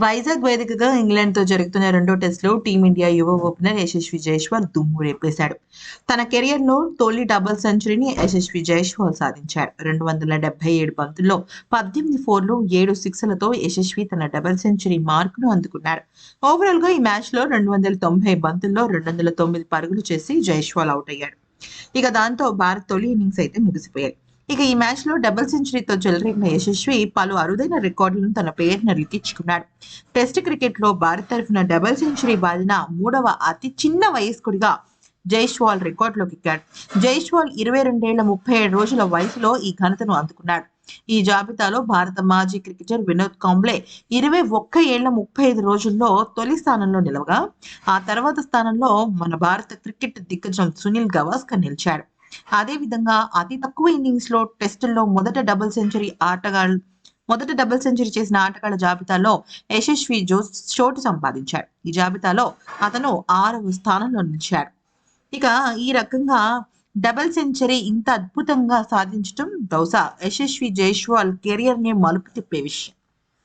వైజాగ్ వేదికగా ఇంగ్లాండ్తో జరుగుతున్న రెండో టెస్ట్లో టీమిండియా యువ ఓపెనర్ యశస్వి జైస్వాల్ దుమ్ము రేపేశాడు. తన కెరియర్లో తొలి డబుల్ సెంచరీని యశస్వి జైస్వాల్ సాధించాడు. రెండు వందల డెబ్బై ఏడు బంతుల్లో పద్దెనిమిది ఫోర్లు ఏడు సిక్స్లతో యశస్వి తన డబుల్ సెంచరీ మార్కును అందుకున్నాడు. ఓవరాల్గా ఈ మ్యాచ్లో రెండు వందల తొంభై బంతుల్లో రెండు వందల తొమ్మిది పరుగులు చేసి జైస్వాల్ అవుట్ అయ్యాడు. ఇక దాంతో భారత్ తొలి ఇన్నింగ్స్ అయితే ముగిసిపోయాయి. ఇక ఈ మ్యాచ్లో డబుల్ సెంచరీతో చెలరేగిన యశస్వి పలు అరుదైన రికార్డులను తన పేరును లిఖించుకున్నాడు టెస్ట్ క్రికెట్లో భారత్ తరఫున డబుల్ సెంచరీ బాధిన మూడవ అతి చిన్న వయస్కుడిగా జైష్వాల్ రికార్డులోకి ఎక్కాడు. జైష్వాల్ ఇరవై రెండేళ్ళ ముప్పై ఏడు రోజుల వయసులో ఈ ఘనతను అందుకున్నాడు. ఈ జాబితాలో భారత మాజీ క్రికెటర్ వినోద్ కాంబ్లే ఇరవై ఒక్క ఏళ్ళ ముప్పై ఐదు రోజుల్లో తొలి స్థానంలో నిలవగా ఆ తర్వాత స్థానంలో మన భారత క్రికెట్ దిగ్గజం సునీల్ గవాస్కర్ నిలిచాడు. అదేవిధంగా అతి తక్కువ ఇన్నింగ్స్లో టెస్టుల్లో మొదట డబుల్ సెంచరీ ఆటగాళ్ళు మొదట డబుల్ సెంచరీ చేసిన ఆటగాళ్ళ జాబితాలో యశస్వి జోస్ చోటు సంపాదించాడు. ఈ జాబితాలో అతను ఆరవ స్థానంలో నిలిచాడు. ఇక ఈ రకంగా డబుల్ సెంచరీ ఇంత అద్భుతంగా సాధించడం బహుశా యశస్వి జైష్వాల్ కెరియర్ని మలుపు తిప్పే విషయం.